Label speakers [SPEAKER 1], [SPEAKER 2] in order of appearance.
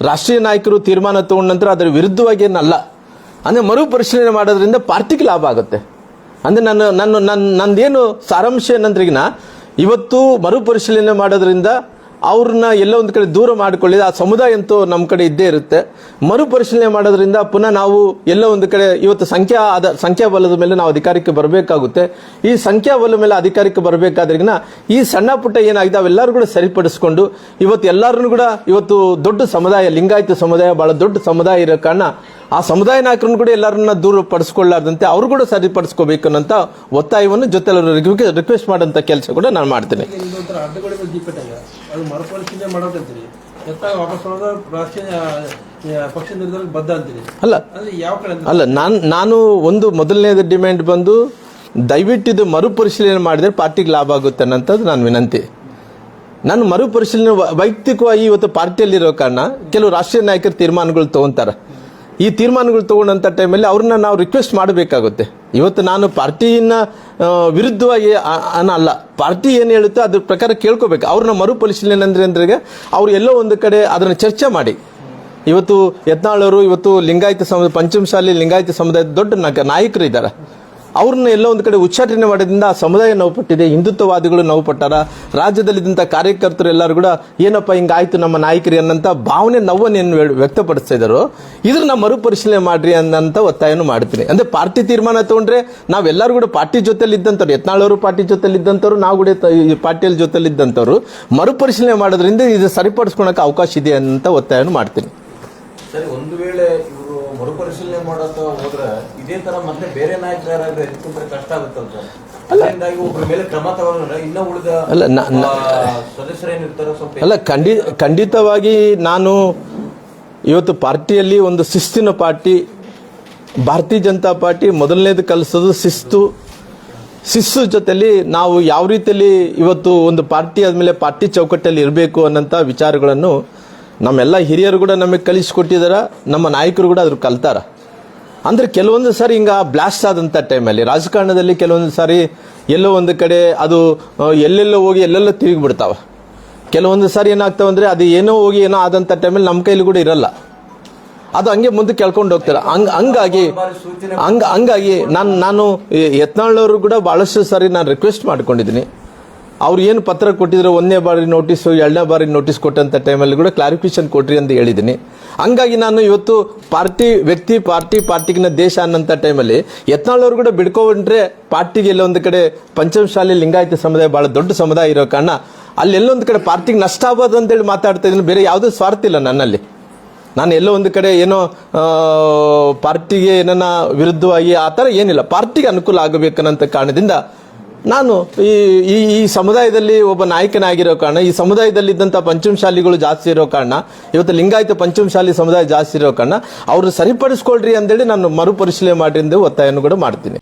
[SPEAKER 1] ರಾಷ್ಟ್ರೀಯ ನಾಯಕರು ತೀರ್ಮಾನ ತಗೊಂಡ ನಂತರ ಅದರ ವಿರುದ್ಧವಾಗಿ ಏನಲ್ಲ. ಅಂದರೆ ಮರುಪರಿಶೀಲನೆ ಮಾಡೋದ್ರಿಂದ ಪಾರ್ಟಿಗೆ ಲಾಭ ಆಗುತ್ತೆ. ಅಂದರೆ ನಾನು ನನ್ನ ನನ್ನ, ನಂದೇನು ಸಾರಾಂಶ ಏನಂದ್ರಿಗಿನ ಇವತ್ತು ಮರುಪರಿಶೀಲನೆ ಮಾಡೋದ್ರಿಂದ ಅವ್ರನ್ನ ಎಲ್ಲ ಒಂದು ಕಡೆ ದೂರ ಮಾಡಿಕೊಳ್ಳಿದ ಆ ಸಮುದಾಯ ಅಂತೂ ನಮ್ಮ ಕಡೆ ಇದ್ದೇ ಇರುತ್ತೆ. ಮರುಪರಿಶೀಲನೆ ಮಾಡೋದ್ರಿಂದ ಪುನಃ ನಾವು ಎಲ್ಲ ಒಂದು ಕಡೆ ಇವತ್ತು ಸಂಖ್ಯಾ ಆದ ಸಂಖ್ಯಾಬಲದ ಮೇಲೆ ನಾವು ಅಧಿಕಾರಕ್ಕೆ ಬರಬೇಕಾಗುತ್ತೆ. ಈ ಸಂಖ್ಯಾಬಲ ಮೇಲೆ ಅಧಿಕಾರಕ್ಕೆ ಬರಬೇಕಾದ್ರಿಗಿನ ಈ ಸಣ್ಣ ಪುಟ್ಟ ಏನಾಗಿದೆ ಅವೆಲ್ಲರೂ ಕೂಡ ಸರಿಪಡಿಸ್ಕೊಂಡು ಇವತ್ತು ಎಲ್ಲರೂ ಕೂಡ ಇವತ್ತು ದೊಡ್ಡ ಸಮುದಾಯ, ಲಿಂಗಾಯತ ಸಮುದಾಯ, ಬಹಳ ದೊಡ್ಡ ಸಮುದಾಯ ಇರೋ ಕಾರಣ ಆ ಸಮುದಾಯ ನಾಯಕರನ್ನು ಕೂಡ ಎಲ್ಲರನ್ನ ದೂರ ಪಡಿಸ್ಕೊಳ್ಳಾರ್ದಂತೆ ಅವರು ಕೂಡ ಸರಿಪಡಿಸ್ಕೋಬೇಕು ಅನ್ನೋಂಥ ಒತ್ತಾಯವನ್ನು ಜೊತೆ ರಿಕ್ವೆಸ್ಟ್ ಮಾಡೋಂಥ ಕೆಲಸ ಕೂಡ ನಾನು ಮಾಡ್ತೀನಿ. ಅಲ್ಲ.
[SPEAKER 2] ಅಂತ
[SPEAKER 1] ಅಲ್ಲ ನಾನು ನಾನು ಒಂದು ಮೊದಲನೇದು ಡಿಮ್ಯಾಂಡ್ ಬಂದು ದಯವಿಟ್ಟು ಇದು ಮರುಪರಿಶೀಲನೆ ಮಾಡಿದ್ರೆ ಪಾರ್ಟಿಗೆ ಲಾಭ ಆಗುತ್ತೆ ಅನ್ನೋಂಥದ್ದು ನಾನು ವಿನಂತಿ. ನಾನು ಮರುಪರಿಶೀಲನೆ ವೈಯಕ್ತಿಕವಾಗಿ ಇವತ್ತು ಪಾರ್ಟಿಯಲ್ಲಿರೋ ಕಾರಣ ಕೆಲವು ರಾಷ್ಟ್ರೀಯ ನಾಯಕರು ತೀರ್ಮಾನಗಳು ತಗೊಂತಾರೆ. ಈ ತೀರ್ಮಾನಗಳು ತಗೊಂಡಂಥ ಟೈಮಲ್ಲಿ ಅವ್ರನ್ನ ನಾವು ರಿಕ್ವೆಸ್ಟ್ ಮಾಡಬೇಕಾಗುತ್ತೆ. ಇವತ್ತು ನಾನು ಪಾರ್ಟಿಯನ್ನ ವಿರುದ್ಧವಾಗಿ ಅಲ್ಲ, ಪಾರ್ಟಿ ಏನು ಹೇಳುತ್ತೋ ಅದ್ರ ಪ್ರಕಾರ ಕೇಳ್ಕೋಬೇಕು. ಅವ್ರನ್ನ ಮರುಪರಿಶೀಲನೆ ಅಂದ್ರೆ ಅಂದ್ರೆ ಅವ್ರು ಎಲ್ಲೋ ಒಂದು ಕಡೆ ಅದನ್ನು ಚರ್ಚೆ ಮಾಡಿ. ಇವತ್ತು ಯತ್ನಾಳವರು ಇವತ್ತು ಲಿಂಗಾಯತ ಸಮುದಾಯ ಪಂಚಮಶಾಲಿ ಲಿಂಗಾಯತ ಸಮುದಾಯದ ದೊಡ್ಡ ನಾಯಕರು ಇದ್ದಾರೆ. ಅವ್ರನ್ನ ಎಲ್ಲೋ ಒಂದು ಕಡೆ ಉಚ್ಚಾಟನೆ ಮಾಡೋದ್ರಿಂದ ಆ ಸಮುದಾಯ ನೋವು ಪಟ್ಟಿದೆ, ಹಿಂದುತ್ವವಾದಿಗಳು ನೋವು ಪಟ್ಟಾರ ರಾಜ್ಯದಲ್ಲಿದ್ದಂಥ ಕಾರ್ಯಕರ್ತರು ಎಲ್ಲರೂ ಕೂಡ ಏನಪ್ಪ ಹಿಂಗಾಯ್ತು ನಮ್ಮ ನಾಯಕರಿ ಅನ್ನಂತ ಭಾವನೆ ನೋವನ್ನು ವ್ಯಕ್ತಪಡಿಸ್ತಾ ಇದ್ದಾರೋ ಮರುಪರಿಶೀಲನೆ ಮಾಡ್ರಿ ಅನ್ನಂತ ಒತ್ತಾಯನೂ ಮಾಡ್ತೀನಿ. ಅಂದ್ರೆ ಪಾರ್ಟಿ ತೀರ್ಮಾನ ತಗೊಂಡ್ರೆ ನಾವೆಲ್ಲರೂ ಕೂಡ ಪಾರ್ಟಿ ಜೊತೆಲಿ ಇದ್ದಂಥವ್ರು ಯತ್ನಾಳವರು ಪಾರ್ಟಿ ಜೊತೆಲಿ ಇದ್ದಂಥವ್ರು ನಾವು ಕೂಡ ಪಾರ್ಟಿಯಲ್ಲಿ ಜೊತೆಲಿ ಇದ್ದಂಥವ್ರು ಮರುಪರಿಶೀಲನೆ ಮಾಡೋದ್ರಿಂದ ಇದು ಸರಿಪಡಿಸ್ಕೊಳಕ್ಕೆ ಅವಕಾಶ ಇದೆ ಅಂತ ಒತ್ತಾಯನೂ ಮಾಡ್ತೀನಿ.
[SPEAKER 3] ಸರಿ, ಒಂದು ವೇಳೆ ಇವರು ಮರುಪರಿಶೀಲನೆ ಮಾಡೋದು ಹೋದ್ರೆ ಇದೇ ತರ ಮತ್ತೆ ಬೇರೆ ಎತ್ಕೊಂಡ್ರೆ ಕಷ್ಟ
[SPEAKER 1] ಅಲ್ಲ. ಖಂಡಿ ಖಂಡಿತವಾಗಿ ನಾನು ಇವತ್ತು ಪಾರ್ಟಿಯಲ್ಲಿ ಒಂದು ಶಿಸ್ತಿನ ಪಾರ್ಟಿ ಭಾರತೀಯ ಜನತಾ ಪಾರ್ಟಿ ಮೊದಲನೇದು ಕಲಿಸೋದು ಶಿಸ್ತು. ಶಿಸ್ತು ಜೊತೆಯಲ್ಲಿ ನಾವು ಯಾವ ರೀತಿಯಲ್ಲಿ ಇವತ್ತು ಒಂದು ಪಾರ್ಟಿ ಆದಮೇಲೆ ಪಾರ್ಟಿ ಚೌಕಟ್ಟಲ್ಲಿ ಇರಬೇಕು ಅನ್ನೋಂಥ ವಿಚಾರಗಳನ್ನು ನಮ್ಮೆಲ್ಲ ಹಿರಿಯರು ಕೂಡ ನಮಗೆ ಕಲಿಸ್ಕೊಟ್ಟಿದ್ದಾರೆ ನಮ್ಮ ನಾಯಕರು ಕೂಡ ಅದ್ರ ಕಲ್ತಾರ. ಅಂದ್ರೆ ಕೆಲವೊಂದು ಸಾರಿ ಹಿಂಗ ಬ್ಲಾಸ್ಟ್ ಆದಂಥ ಟೈಮಲ್ಲಿ ರಾಜಕಾರಣದಲ್ಲಿ ಕೆಲವೊಂದು ಸಾರಿ ಎಲ್ಲೋ ಒಂದು ಕಡೆ ಅದು ಎಲ್ಲೆಲ್ಲೋ ಹೋಗಿ ಎಲ್ಲೆಲ್ಲೋ ತಿರುಗಿ ಬಿಡ್ತಾವ ಕೆಲವೊಂದು ಸಾರಿ ಏನಾಗ್ತಾವ ಅಂದ್ರೆ ಅದು ಏನೋ ಹೋಗಿ ಏನೋ ಆದಂಥ ಟೈಮಲ್ಲಿ ನಮ್ಮ ಕೈಲಿ ಕೂಡ ಇರಲ್ಲ. ಅದು ಹಂಗೆ ಮುಂದೆ ಕೇಳ್ಕೊಂಡು ಹೋಗ್ತಾರೆ. ಹಂಗ, ಹಂಗಾಗಿ ಹಂಗ, ಹಂಗಾಗಿ ನಾನು ನಾನು ಈ ಕೂಡ ಬಹಳಷ್ಟು ಸಾರಿ ನಾನು ರಿಕ್ವೆಸ್ಟ್ ಮಾಡ್ಕೊಂಡಿದ್ದೀನಿ. ಅವ್ರು ಏನು ಪತ್ರ ಕೊಟ್ಟಿದ್ರು ಒಂದನೇ ಬಾರಿ ನೋಟಿಸು ಎರಡನೇ ಬಾರಿ ನೋಟಿಸ್ ಕೊಟ್ಟಂತ ಟೈಮಲ್ಲಿ ಕೂಡ ಕ್ಲಾರಿಫಿಕೇಶನ್ ಕೊಟ್ರಿ ಅಂತ ಹೇಳಿದ್ದೀನಿ. ಹಂಗಾಗಿ ನಾನು ಇವತ್ತು ಪಾರ್ಟಿ ವ್ಯಕ್ತಿ, ಪಾರ್ಟಿ ಪಾರ್ಟಿಗಿನ ದೇಶ ಅನ್ನಂತ ಟೈಮಲ್ಲಿ ಯತ್ನಾಳವ್ರು ಕೂಡ ಬಿಡ್ಕೊಂಡ್ರೆ ಪಾರ್ಟಿಗೆ ಎಲ್ಲೊಂದು ಕಡೆ ಪಂಚಮಶಾಲಿ ಲಿಂಗಾಯತ ಸಮುದಾಯ ಬಹಳ ದೊಡ್ಡ ಸಮುದಾಯ ಇರೋ ಕಾರಣ ಅಲ್ಲಿ ಎಲ್ಲೊಂದು ಕಡೆ ಪಾರ್ಟಿಗೆ ನಷ್ಟ ಆಗ್ಬೋದು ಅಂತೇಳಿ ಮಾತಾಡ್ತಾ ಇದ್ದೀನಿ. ಬೇರೆ ಯಾವುದೂ ಸ್ವಾರ್ಥ ಇಲ್ಲ ನನ್ನಲ್ಲಿ. ನಾನು ಎಲ್ಲೋ ಒಂದು ಕಡೆ ಏನೋ ಪಾರ್ಟಿಗೆ ಏನನ್ನ ವಿರುದ್ಧವಾಗಿ ಆ ಥರ ಏನಿಲ್ಲ. ಪಾರ್ಟಿಗೆ ಅನುಕೂಲ ಆಗಬೇಕನ್ನಂತ ಕಾರಣದಿಂದ ನಾನು ಈ ಈ ಸಮುದಾಯದಲ್ಲಿ ಒಬ್ಬ ನಾಯಕನಾಗಿರೋ ಕಾರಣ, ಈ ಸಮುದಾಯದಲ್ಲಿ ಇದ್ದಂಥ ಪಂಚಮಶಾಲಿಗಳು ಜಾಸ್ತಿ ಇರೋ ಕಾರಣ, ಇವತ್ತು ಲಿಂಗಾಯತ ಪಂಚಮಶಾಲಿ ಸಮುದಾಯ ಜಾಸ್ತಿ ಇರೋ ಕಾರಣ ಅವರು ಸರಿಪಡಿಸ್ಕೊಳ್ರಿ ಅಂತೇಳಿ ನಾನು ಮರುಪರಿಶೀಲನೆ ಮಾಡಿ ಎಂದು ಒತ್ತಾಯವನ್ನು ಕೂಡ ಮಾಡ್ತೀನಿ.